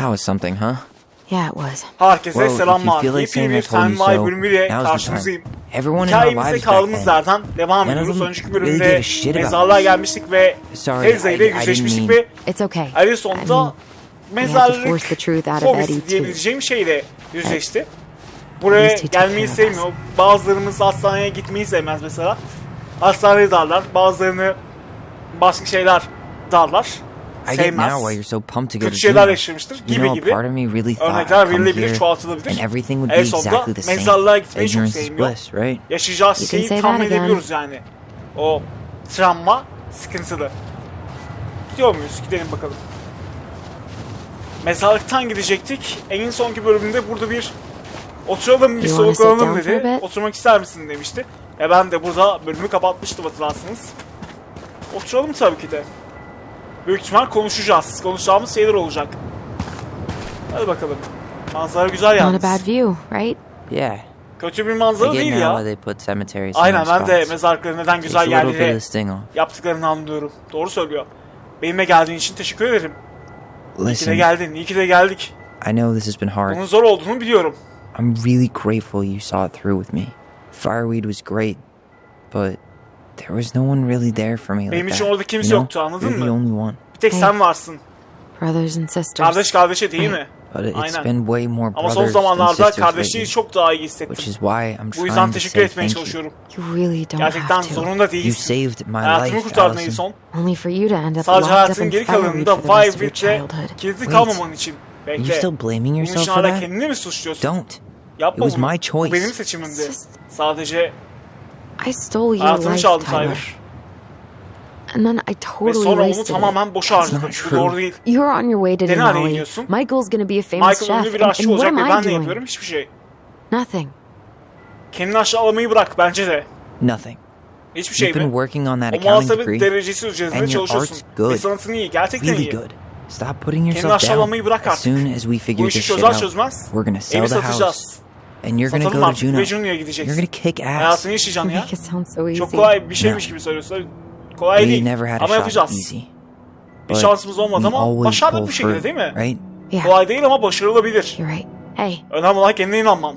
That was something, huh? Yeah, it was. Well, Herkese you selamlar. Yepyeni bir so, bölümüyle karşınızdayım. Hikayemize kaldığımız yerden devam ediyoruz. really bölümde mezarlığa gelmiştik ve Teyze ile yüzleşmiştik ve It's okay. Ali sonunda mezarlık fobisi diyebileceğim şeyle yüzleşti. Buraya gelmeyi sevmiyor. Bazılarımız hastaneye gitmeyi sevmez mesela. Hastaneye darlar. Bazılarını başka şeyler darlar. I get now why you're so pumped to go to Kötü şeyler yaşamıştır You gibi know, a gibi. part of me really thought Örnekler I'd come verilebilir, here çoğaltılabilir. and everything would En be sonunda exactly the same. mezarlığa gitmeyi çok Ignorance is sevmiyor. bliss, right? You can şeyi say tahmin that again. edebiliyoruz yani. O travma sıkıntılı. Gidiyor muyuz? Gidelim bakalım. Mezarlıktan gidecektik. En sonki bölümünde burada bir oturalım bir You wanna sit soluklanalım down for a dedi. bit? Oturmak ister misin demişti. E ben de burada bölümü kapatmıştım hatırlarsınız. Oturalım tabii ki de. Büyük ihtimal konuşacağız. Konuşacağımız şeyler olacak. Hadi bakalım. Manzara güzel Not a yalnız. bad view, right? Yeah. Kötü bir I manzara get değil now ya. why they put cemeteries in Aynen ben de spots. mezarlıkları neden Takes güzel little bit of yerlere off. yaptıklarını anlıyorum. Doğru söylüyor. Benimle geldiğin için teşekkür ederim. İyi ki de Listen, geldin, iyi ki de geldik. I know this has been hard. Bunun zor olduğunu biliyorum. I'm really grateful you saw it through with me. Fireweed was great, but there was no one really there for me like Benim için that. orada kimse you know? yoktu, anladın You're the mı? only one. Bir tek Hey. sen varsın. Brothers and sisters. Kardeş kardeşe değil mi? But it- it's Aynen. been way more Ama son brothers than zamanlarda sisters kardeşliği lately, çok daha iyi which hissettim. is why I'm Bu trying yüzden to teşekkür say etmeye thank you. çalışıyorum. You really don't Gerçekten have to. zorunda You değilsin. saved my Hayatımı life, kurtardın Allison. Edison. Only for you to end up Sadece locked up hayatın in geri Fireweed kalanında for the rest of your Fireweed'de childhood. kilitli Wait. kalmaman için. Are you Bekle. still blaming Bunun yourself için for hala that? kendini mi suçluyorsun? Don't. Yapma It was bunu. my Bu choice. benim seçimimdi. It's just- Sadece I stole your hayatını life, çaldım Tyler. Tyler. And then I Ve totally sonra onu wasted it. tamamen boşa Bu true. doğru değil. You're on your way to Denali Denali. iniyorsun. Michael's gonna be a famous Michael ünlü chef. bir And, aşçı and what olacak am ve ben I de doing? yapıyorum hiçbir şey. Nothing. Kendini aşağılamayı bırak bence de. Nothing. Hiçbir şey You've been mi? working on that O accounting muhasebe degree. derecesi üzerinde and your çalışıyorsun. art's good. Ve sanatın iyi. Gerçekten Really iyi. good. Stop putting Kendini yourself aşağılamayı down. bırak As artık. soon as we figure Bu this işi shit çözer out, çözmez we're gonna sell evi the house. satacağız. And you're gonna Satalım go to artık ve Juneau. Juneau'ya You're gideceksin. gonna kick ass. Hayatını yaşayacaksın ya. make it sound so easy. Çok kolay bir şeymiş No. gibi söylüyorsun. Kolay We değil. never had a Ama shot yapacağız. easy. Bir But şansımız olmadı we ama always başardık pull bir şekilde through, değil mi? Right? Yeah, Kolay değil ama başarılabilir. you're right. Hey, Önemli olan kendine inanman.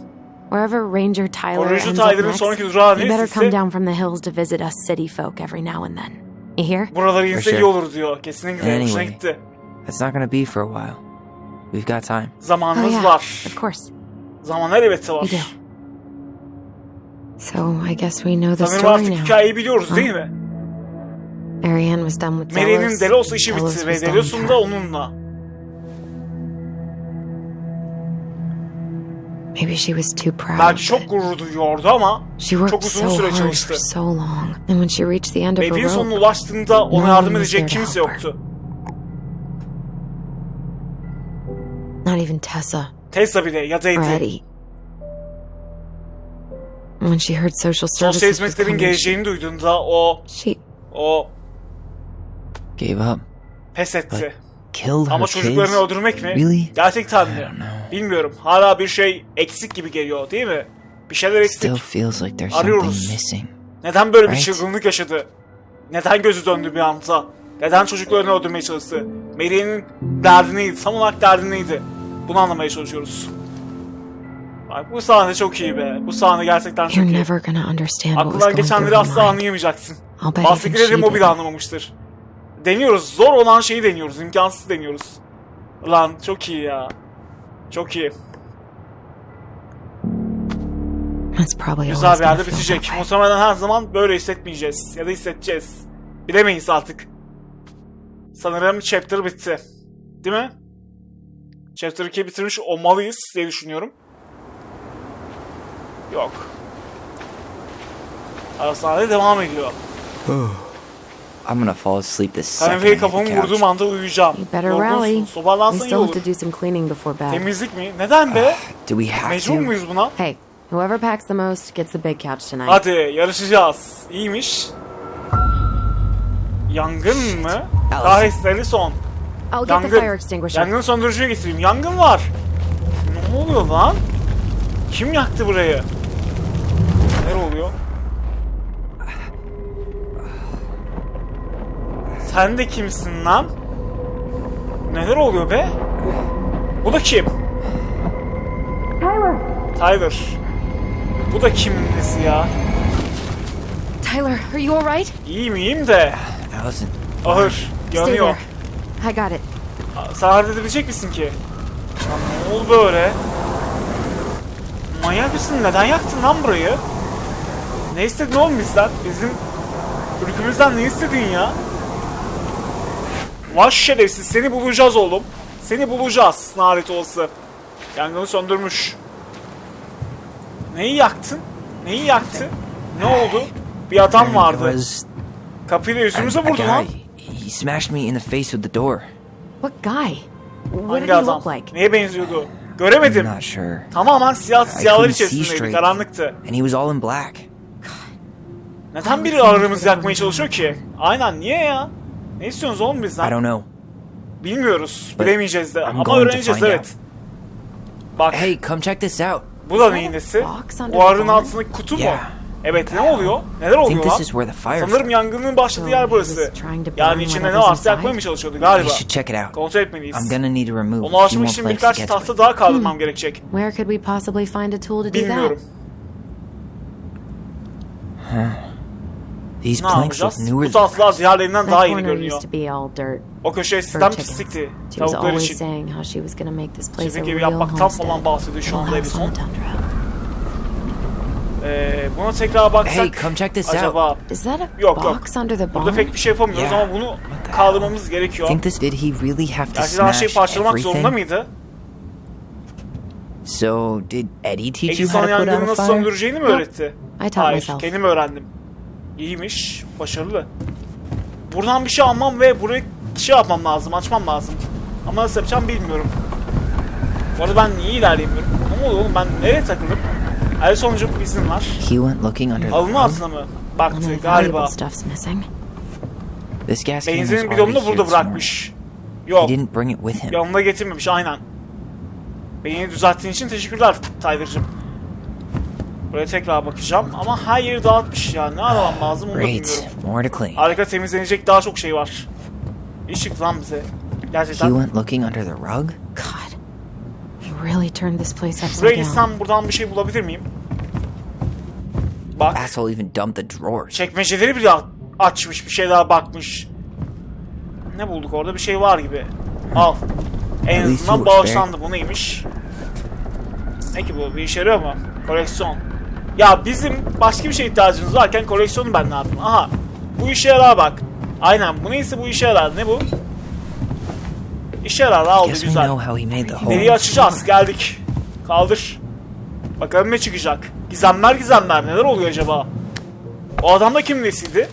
wherever Ranger Tyler Koruyucu ends up Tyler'ın next, sonraki durağı you better neresiyse- come down from the hills to visit us city folk every now and then. You hear? Buraları inse sure. iyi olur diyor. Kesinlikle hoşuna Anyway. gitti. It's not gonna be for a while. We've got time. Oh Zamanımız yeah, var. of course. Zamanlar elbette var. So I guess we know the Sanırım story artık now. hikayeyi biliyoruz değil mi? Marianne was done with Marianne'in Delos. Delos işi bitti ve was done with Delos'un her. da onunla. Maybe she was too proud. Belki çok but gurur duyuyordu ama She çok worked uzun so süre hard çalıştı. for so long. And when she reached the end of her evin sonuna rope, ulaştığında ona yardım edecek kimse yoktu. not even Tessa Tesla bile ya da. When she heard social Sosyal services was hizmetlerin coming, she, geleceğini duyduğunda o she o Gave up. pes etti. Killed her Ama kids. çocuklarını öldürmek mi? Really? Gerçekten I mi? don't know. Bilmiyorum. Hala bir şey eksik gibi geliyor değil mi? Bir şeyler Still eksik. feels like there's Arıyoruz. something missing. Neden böyle bir Right. çılgınlık yaşadı? Neden gözü döndü bir anda? Neden çocuklarını öldürmeye çalıştı? Maria'nın derdi neydi? Tam olarak derdi neydi? Bunu anlamaya çalışıyoruz. Bak bu sahne çok iyi be. Bu sahne gerçekten çok iyi. Aklından geçenleri asla anlayamayacaksın. Bile didn't. anlamamıştır. Deniyoruz. Zor olan şeyi deniyoruz. imkansız deniyoruz. Lan çok iyi ya. Çok iyi. Güzel bir yerde bitecek. Muhtemelen her zaman böyle hissetmeyeceğiz. Ya da hissedeceğiz. Bilemeyiz artık. Sanırım chapter bitti. Değil mi? Chapter 2'yi bitirmiş olmalıyız diye düşünüyorum. Yok. Arasında devam ediyor. I'm gonna fall asleep the second I hit the kafamı couch. vurduğum anda uyuyacağım. You better Yorgunsun. rally. We Sobarlansan iyi still have olur. to do some cleaning before bed. Temizlik mi? Neden be? Do we have Mecbur to? muyuz buna? Hey, whoever packs the most gets the big couch tonight. Hadi yarışacağız. İyiymiş. Yangın mı? Kahretsinleri son. I'll get the Yangın. fire extinguisher. Yangın söndürücüye getireyim. Yangın var. Ne oluyor lan? Kim yaktı burayı? Ne oluyor? Sen de kimsin lan? Neler oluyor be? Bu da kim? Tyler! Tyler. Bu da kimin nesi ya? Tyler, are you alright? İyiyim iyiyim de. Allison, Ahır. Stay Yanıyor. there. I got it. Sen halledebilecek misin ki? Lan ne oldu böyle? Manyak mısın? Neden yaktın lan burayı? Ne istedin oğlum bizden? Bizim ülkemizden ne istedin ya? Vay şerefsiz seni bulacağız oğlum. Seni bulacağız lanet olası. Yangını söndürmüş. Neyi yaktın? Neyi yaktı? Ne oldu? Bir adam there vardı. Kapıyla yüzümüze vurdu lan. He smashed me in the face with the door. What guy? What Hangi did he adam? look like? Neye benziyordu? I'm Göremedim. not sure. Tamamen siyah siyahlar couldn't see içerisindeydi, straight. karanlıktı. And he was all in black. Neden biri aramızı yakmaya çalışıyor ki? Aynen, niye ya? Ne istiyorsunuz oğlum I bizden? don't know. Bilmiyoruz, bilemeyeceğiz de. I'm Ama going to öğreneceğiz, find evet. Bak, Hey, come check this out. bu da neyin nesi? box under barn? altındaki kutu mu? Yeah. Evet, ne oluyor? Neler I oluyor think this lan? is where the fire Sanırım started. yangının başladığı So yer he burası. Yani içinde ne varsa yakmaya mı çalışıyordu galiba? should check it out. Kontrol etmeliyiz. I'm gonna need to remove Onu açmak more için birkaç tahta daha kaldırmam gerekecek. Where could we possibly find a tool to do that? Bilmiyorum. These planks look newer Bu than tahtalar diğerlerinden That daha yeni corner görünüyor. used to be all dirt. O köşe chickens. pislikti. She was Tavuklar always için. saying how she was gonna make this place a Çiftlik evi yapmaktan falan bahsediyor şu anda house on Edison. the tundra. Ee, buna tekrar baksak Hey, come check this out. acaba Is that a Yok, yok. box under the burada barn? pek bir şey yapamıyoruz Yeah. ama bunu kaldırmamız gerekiyor. Think this did he really have to Gerçekten her şeyi smash parçalamak zorunda everything? mıydı? So, did Eddie teach you how to put yangını out a nasıl fire? söndüreceğini mi öğretti? I taught Hayır, myself. kendim öğrendim. İyiymiş, başarılı. Buradan bir şey almam ve burayı şey yapmam lazım, açmam lazım. Ama nasıl yapacağım bilmiyorum. Bu arada ben niye ilerleyemiyorum? Ne oldu oğlum ben nereye takıldım? El sonucu izin var. He went looking under the Alın rug. altına mı? Baktı galiba. stuff's missing. This gas can Benzinin bidonunu burada bırakmış. He Yok. didn't bring it with him. Yanına getirmemiş aynen. Beni düzelttiğin için teşekkürler Tyler'cığım. Buraya tekrar bakacağım ama her yeri dağıtmış ya. Ne aramam lazım onu da bilmiyorum. Great, more to clean. Harika temizlenecek daha çok şey var. İş çıktı lan bize. He Gerçekten. went looking under the rug? Really turned this place upside down. gitsem buradan bir şey bulabilir miyim? Bak. Asshole even dumped the drawers. Çekmeceleri bile a- açmış. Bir şey daha bakmış. Ne bulduk orada? Bir şey var gibi. Al. En At least azından you were bağışlandı. Bu neymiş? Ne ki bu? Bir işe yarıyor mu? Koleksiyon. Ya bizim başka bir şey ihtiyacımız varken koleksiyonu ben ne yapayım? Aha. Bu işe yarar bak. Aynen. Bu neyse bu işe yarar. Ne bu? İşe yarar. We güzel. Deliği açacağız. Geldik. Kaldır. Bakalım ne çıkacak. Gizemler gizemler. Neler oluyor acaba? O adam da kim nesiydi?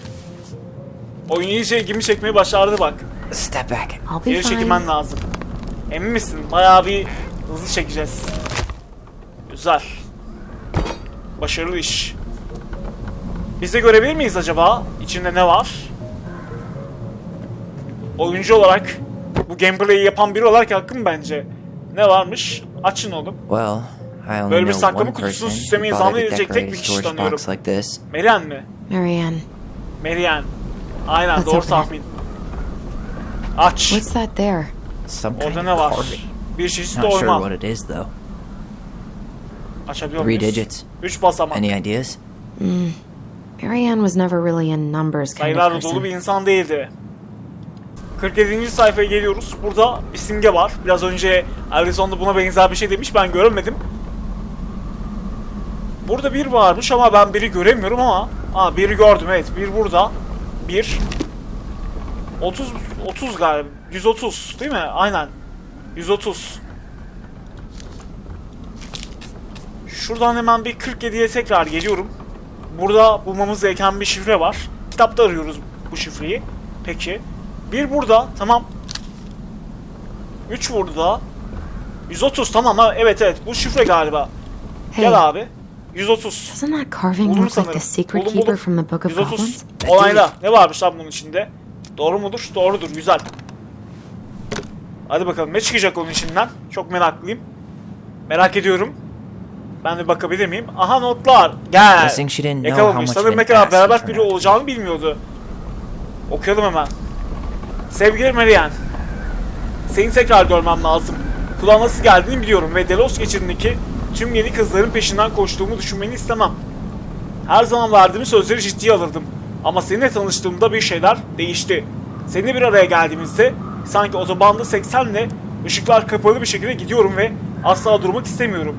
Oyun iyice ilgimi çekmeyi başardı bak. Step back. Geri çekilmen lazım. Emin misin? Bayağı bir hızlı çekeceğiz. Güzel. Başarılı iş. Biz de görebilir miyiz acaba? İçinde ne var? Oyuncu olarak bu gameplay'i yapan biri olarak hakkım bence. Ne varmış? Açın oğlum. Well, I only Böyle bir saklama kutusunu person süslemeye zahmet edecek tek bir kişi tanıyorum. like this. Merian mi? Marianne, Merian. Aynen Let's doğru tahmin. Aç. what's that there? Some kind Orada ne var? Bir çeşit Not sure what it is though. Açabiliyor Three digits. Üç basamak. Any ideas? Marianne was never really a numbers kind of Sayılarla dolu person. bir insan değildi. 47. sayfaya geliyoruz. Burada bir simge var. Biraz önce Alison da buna benzer bir şey demiş. Ben göremedim. Burada bir varmış ama ben biri göremiyorum ama. Aa biri gördüm evet. Bir burada. Bir. 30 30 galiba. 130 değil mi? Aynen. 130. Şuradan hemen bir 47'ye tekrar geliyorum. Burada bulmamız gereken bir şifre var. Kitapta arıyoruz bu şifreyi. Peki. Bir burada. Tamam. 3 burada. 130 tamam ha. Evet evet. Bu şifre galiba. Hey, Gel abi. 130. doesn't that carving look like the secret keeper buldum. from the Book of 130. Goblins? Olayla. Ne varmış lan bunun içinde? Doğru mudur? Doğrudur. Güzel. Hadi bakalım ne çıkacak onun içinden? Çok meraklıyım. Merak ediyorum. Ben de bakabilir miyim? Aha notlar. Gel. Yakalamış. Sanırım ne kadar turned biri olacağını bilmiyordu. Okuyalım hemen. Sevgili Marian. Seni tekrar görmem lazım. Kulağa nasıl geldiğini biliyorum ve Delos geçidindeki tüm yeni kızların peşinden koştuğumu düşünmeni istemem. Her zaman verdiğim sözleri ciddiye alırdım. Ama seninle tanıştığımda bir şeyler değişti. Seninle bir araya geldiğimizde sanki otobanda 80'le ışıklar kapalı bir şekilde gidiyorum ve asla durmak istemiyorum.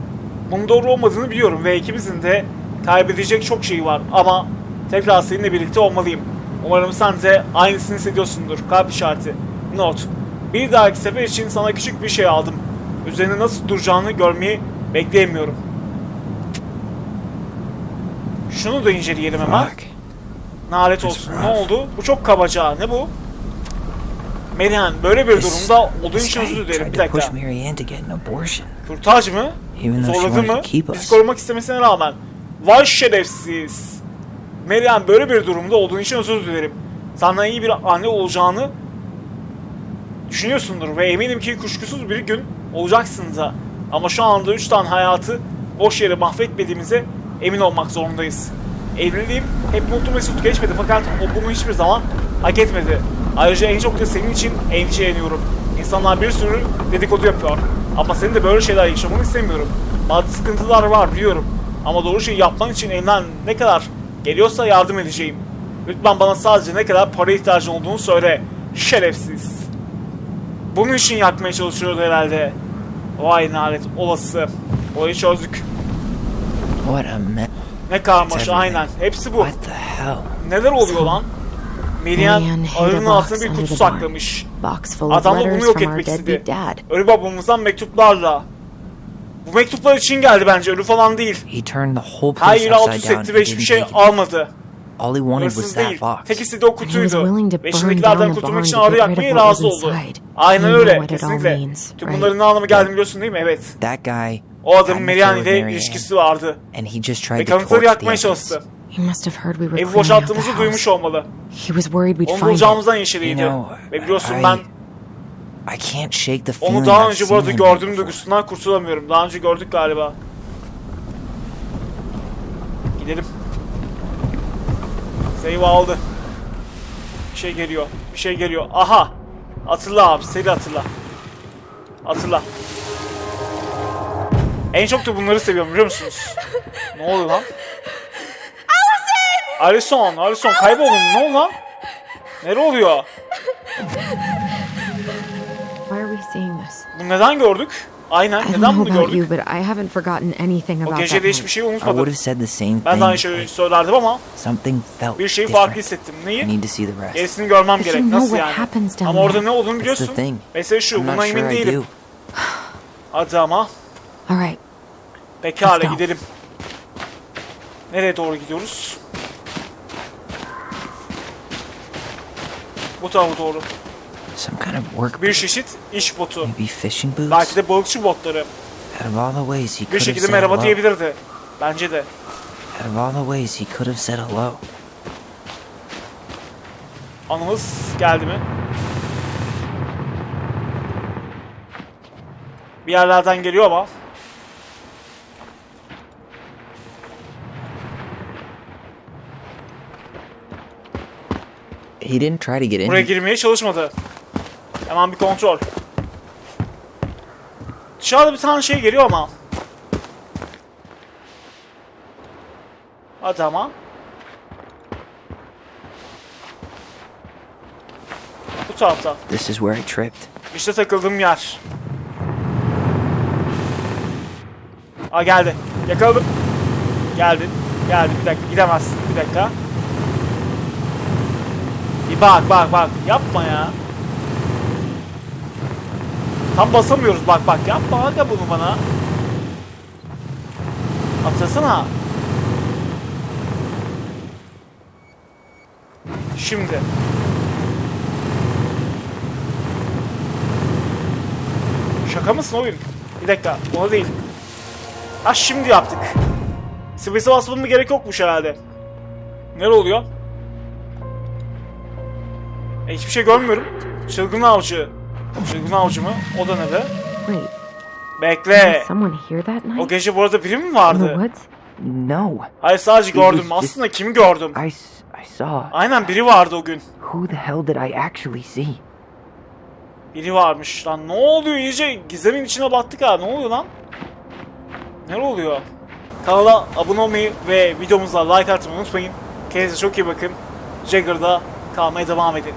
Bunun doğru olmadığını biliyorum ve ikimizin de kaybedecek çok şey var ama tekrar seninle birlikte olmalıyım. Umarım sen de aynısını hissediyorsundur. Kalp işareti. Not. Bir dahaki sefer için sana küçük bir şey aldım. Üzerine nasıl duracağını görmeyi bekleyemiyorum. Şunu da inceleyelim hemen. Nalet olsun. Ne oldu? Bu çok kabaca. Ne bu? Melihan böyle bir durumda olduğun için özür dilerim. Bir dakika. Kürtaj mı? Zorladı mı? Bizi korumak istemesine rağmen. Vay şerefsiz. Melihan böyle bir durumda olduğun için özür dilerim. Senden iyi bir anne olacağını düşünüyorsundur ve eminim ki kuşkusuz bir gün olacaksın da. Ama şu anda 3 tane hayatı boş yere mahvetmediğimize emin olmak zorundayız. Evliliğim hep mutlu mesut geçmedi fakat o bunu hiçbir zaman hak etmedi. Ayrıca en çok da senin için endişeleniyorum. İnsanlar bir sürü dedikodu yapıyor. Ama senin de böyle şeyler yaşamanı istemiyorum. Maddi sıkıntılar var biliyorum. Ama doğru şeyi yapman için elimden ne kadar geliyorsa yardım edeceğim. Lütfen bana sadece ne kadar para ihtiyacın olduğunu söyle. Şerefsiz. Bunun için yakmaya çalışıyordu herhalde. Vay lanet olası. Olayı çözdük. What a mess. Ne karmaşa aynen. Hepsi bu. What the hell? Neler oluyor lan? A ağırın altına bir kutu saklamış. Adam da bunu yok etmek istedi. Ölü babamızdan mektuplarla. Bu mektuplar için geldi bence ölü falan değil. He turned the whole Her place yeri alt üst etti He ve hiçbir şey almadı. All he wanted was Hırsız that değil. box. Tek istediği o He was willing kutuydu. to Ve burn içindekilerden kurtulmak için of yakmaya razı was oldu. Aynen öyle. Kesinlikle. Tüm bunların ne anlama geldiğini biliyorsun değil mi? Evet. That guy O adamın with ile ilişkisi vardı. And he just Ve tried to kanıtları torch the yakmaya evidence. çalıştı. He must have heard we were Evi cleaning out the boşalttığımızı duymuş olmalı. He was worried we'd Onu find it. bulacağımızdan endişeliydi. You know, Ve biliyorsun I- ben I can't shake the feeling onu daha I've önce bu seen arada him gördüğüm before. duygusundan kurtulamıyorum. Daha önce gördük galiba. Gidelim. Save aldı. Bir şey geliyor. Bir şey geliyor. Aha. Hatırla abi. Seni hatırla. Hatırla. En çok da bunları seviyorum biliyor musunuz? ne oluyor lan? Alison! Alison kayboldun. Ne oldu lan? Nere oluyor? Neden gördük? Aynen. Neden know bunu gördük? but I haven't forgotten anything O about gece that de hiçbir şey I would unutmadım. have said the same Ben de aynı thing. şeyi söylerdim ama Something felt bir şeyi farklı different. hissettim. I Neyi? need to see the rest. Gerisini görmem But gerek. you know Nasıl what yani? happens down Ama orada there. ne olduğunu That's biliyorsun. the thing. Mesele şu, I'm buna not emin sure I değilim. do. Hadi ama. All right, Pekala Let's go. gidelim. Nereye doğru gidiyoruz? Bu tarafa doğru. Some kind of work. Bir çeşit iş botu. Maybe fishing boots. Belki de balıkçı botları. Out of all the ways he Bir have şekilde said merhaba hello. diyebilirdi. Bence de. Out of all the ways he could have said hello. Anımız geldi mi? Bir yerlerden geliyor ama. He didn't try to get in. Buraya girmeye çalışmadı. Hemen bir kontrol. Dışarıda bir tane şey geliyor ama. Hadi ama. Bu tarafta. This is where I tripped. İşte takıldığım yer. Aa geldi. Yakaladım. Geldi. Geldi. Bir dakika. Gidemezsin. Bir dakika. Bir bak bak bak. Yapma ya. Tam basamıyoruz. Bak bak. Yapma aga bunu bana. Atlasana. Şimdi. Şaka mısın oyun? Bir dakika, o değil. Ha şimdi yaptık. Space'e basmamın gerek yokmuş herhalde. Ne oluyor? E, hiçbir şey görmüyorum. Çılgın avcı. Çılgın avcı mı? O da ne be? Bekle. O gece bu arada biri mi vardı? No. Hayır sadece gördüm. Aslında kimi gördüm? I, s- I saw. Aynen biri vardı o gün. Who the hell did I actually see? Biri varmış lan. Ne oluyor iyice gizemin içine battık ha. Ne oluyor lan? Ne oluyor? Kanala abone olmayı ve videomuza like atmayı unutmayın. Kendinize çok iyi bakın. Jagger'da kalmaya devam edin.